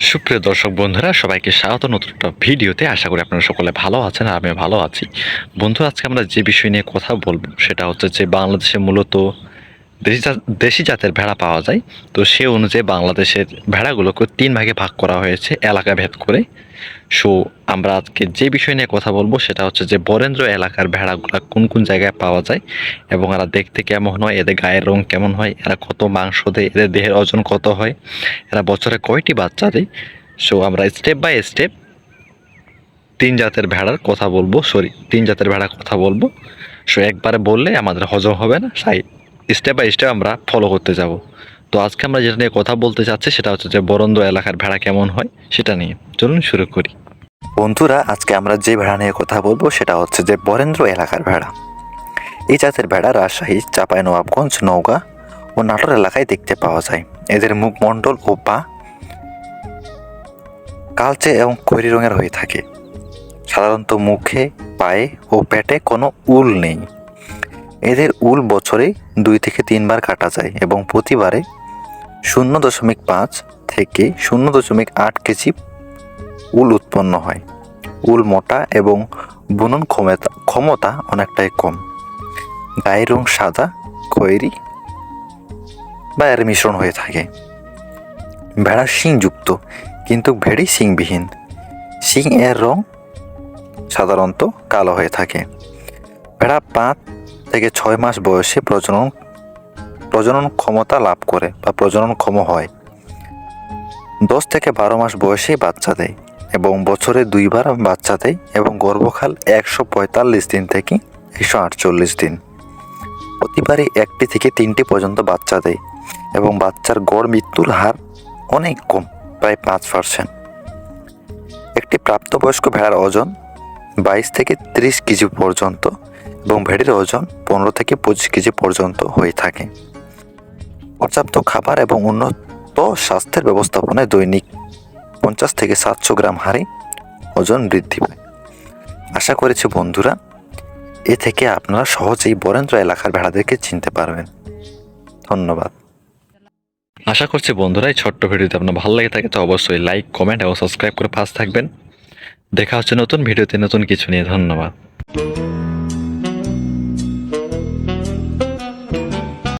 সুপ্রিয় দর্শক বন্ধুরা, সবাইকে স্বাগত নতুন একটা ভিডিওতে। আশা করি আপনারা সকলে ভালো আছেন আর আমিও ভালো আছি। বন্ধু, আজকে আমরা যে বিষয় নিয়ে কথা বলব, সেটা হচ্ছে যে বাংলাদেশে মূলত দেশি দেশি জাতের ভেড়া পাওয়া যায়। তো সে অনুযায়ী বাংলাদেশের ভেড়াগুলোকে তিন ভাগে ভাগ করা হয়েছে, এলাকা ভেদ করে। সো, আমরা আজকে যে বিষয় নিয়ে কথা বলব সেটা হচ্ছে যে বরেন্দ্র এলাকার ভেড়াগুলো কোন কোন জায়গায় পাওয়া যায় এবং এরা দেখতে কেমন হয়, এদের গায়ের রং কেমন হয়, এরা কত মাংস দেয়, এদের দেহের ওজন কত হয়, এরা বছরে কয়টি বাচ্চা দেয়। সো, আমরা স্টেপ বাই স্টেপ তিন জাতের ভেড়ার কথা বলব, সরি, তিন জাতের ভেড়ার কথা বলব। সো, একবারে বললে আমাদের হজম হবে না তাই স্টেপ বাই স্টেপ আমরা ফলো করতে যাব। তো আজকে আমরা যেটা নিয়ে কথা বলতে চাচ্ছি সেটা হচ্ছে যে বরন্দ এলাকার ভেড়া কেমন হয় সেটা নিয়ে। চলুন শুরু করি। বন্ধুরা, আজকে আমরা যে ভেড়া নিয়ে কথা বলব সেটা হচ্ছে যে বরেন্দ্র এলাকার ভেড়া। এই জাতের ভেড়া রাজশাহী, চাপাই নবাবগঞ্জ, নওগাঁ ও নাটোর এলাকায় দেখতে পাওয়া যায়। এদের মুখমণ্ডল ও পা কালচে এবং খৈরি রঙের হয়ে থাকে। সাধারণত মুখে, পায়ে ও পেটে কোনো উল নেই। এদের উল বছরে দুই থেকে তিনবার কাটা যায় এবং প্রতিবারে শূন্য দশমিক পাঁচ থেকে শূন্য দশমিক আট কেজি উল উৎপন্ন হয়। উল মোটা এবং বুনন ক্ষমতা ক্ষমতা অনেকটাই কম। গায়ের রং সাদা, খয়েরি বা এর মিশ্রণ হয়ে থাকে। ভেড়া শিংযুক্ত, কিন্তু ভেড়ি শিংবিহীন। শিং এর রং সাধারণত কালো হয়ে থাকে। ভেড়া পাঁচ থেকে ছয় মাস বয়সে প্রজনন প্রজনন ক্ষমতা লাভ করে বা প্রজনন ক্ষম হয়। দশ থেকে বারো মাস বয়সেই বাচ্চা দেয় এবং বছরে দুইবার বাচ্চা দেয় এবং গর্ভকাল একশো পঁয়তাল্লিশ দিন থেকে একশো আটচল্লিশ দিন। প্রতিবারই একটি থেকে তিনটি পর্যন্ত বাচ্চা দেয় এবং বাচ্চার গড় মৃত্যুর হার অনেক কম, প্রায় পাঁচ পার্সেন্ট একটি প্রাপ্তবয়স্ক ভেড়ার ওজন বাইশ থেকে ত্রিশ কেজি পর্যন্ত এবং ভেড়ির ওজন পনেরো থেকে পঁচিশ কেজি পর্যন্ত হয়ে থাকে। পর্যাপ্ত খাবার এবং উন্নত স্বাস্থ্যের ব্যবস্থাপনায় দৈনিক পঞ্চাশ থেকে সাতশো গ্রাম হারে ওজন বৃদ্ধি পায়। আশা করেছি বন্ধুরা, এ থেকে আপনারা সহজেই বরেন্দ্র এলাকার ভেড়াদেরকে চিনতে পারবেন। ধন্যবাদ। আশা করছি বন্ধুরা, এই ছোট্ট ভিডিওতে আপনার ভালো লেগে থাকে তো অবশ্যই লাইক, কমেন্ট এবং সাবস্ক্রাইব করে পাশ থাকবেন। দেখা হচ্ছে নতুন ভিডিওতে নতুন কিছু নিয়ে। ধন্যবাদ।